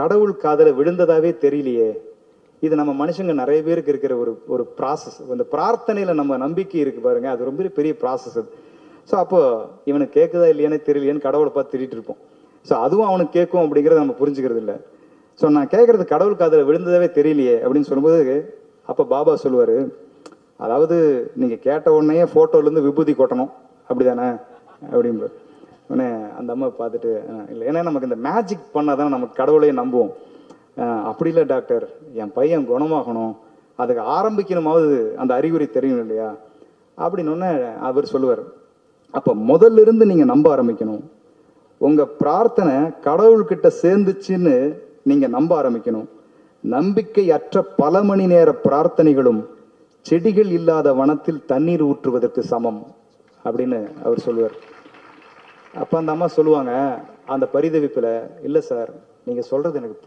கடவுள் காதல விழுந்ததாவே தெரியலையே. இது நம்ம மனுஷங்க நிறைய பேருக்கு இருக்கிற ஒரு ஒரு ப்ராசஸ் இந்த பிரார்த்தனையில நம்ம நம்பிக்கை இருக்கு பாருங்க. அது ரொம்ப பெரிய ப்ராசஸ் அது. ஸோ அப்போ இவனுக்கு கேட்குதா இல்லையானே தெரியலையேன்னு கடவுளை பார்த்து திட்டிட்டு இருப்போம். ஸோ அதுவும் அவனுக்கு கேட்கும் அப்படிங்கிறத நம்ம புரிஞ்சுக்கிறது இல்லை. ஸோ நான் கேட்கறது கடவுள் காதல விழுந்ததாவே தெரியலையே அப்படின்னு சொல்லும்போது அப்போ பாபா சொல்லுவார் அதாவது நீங்கள் கேட்ட உடனே ஃபோட்டோலேருந்து விபூதி கொட்டணும். அப்படிதானே? அப்படிம்பார் உடனே அந்த அம்மா பார்த்துட்டு இல்லை. ஏன்னா நமக்கு இந்த மேஜிக் பண்ணால் தான் நமக்கு கடவுளையே நம்புவோம். அப்படி இல்லை டாக்டர். என் பையன் குணமாகணும். அதுக்கு ஆரம்பிக்கணுமாவது அந்த அறிகுறி தெரியும் இல்லையா? அப்படின்னு அவர் சொல்லுவார் அப்போ முதல்ல இருந்து நீங்கள் நம்ப ஆரம்பிக்கணும். உங்கள் பிரார்த்தனை கடவுள்கிட்ட சேர்ந்துச்சுன்னு நீங்கள் நம்ப ஆரம்பிக்கணும். நம்பிக்கையற்ற பல மணி நேர பிரார்த்தனைகளும் செடிகள் இல்லாத வனத்தில் தண்ணீர் ஊற்றுவதற்கு சமம். அப்படின்னு அவர் சொல்லுவார். அப்போ அந்த அம்மா சொல்லுவாங்க அந்த பரிதவிப்பில் இல்லை சார் நீங்கள் சொல்கிறது எனக்கு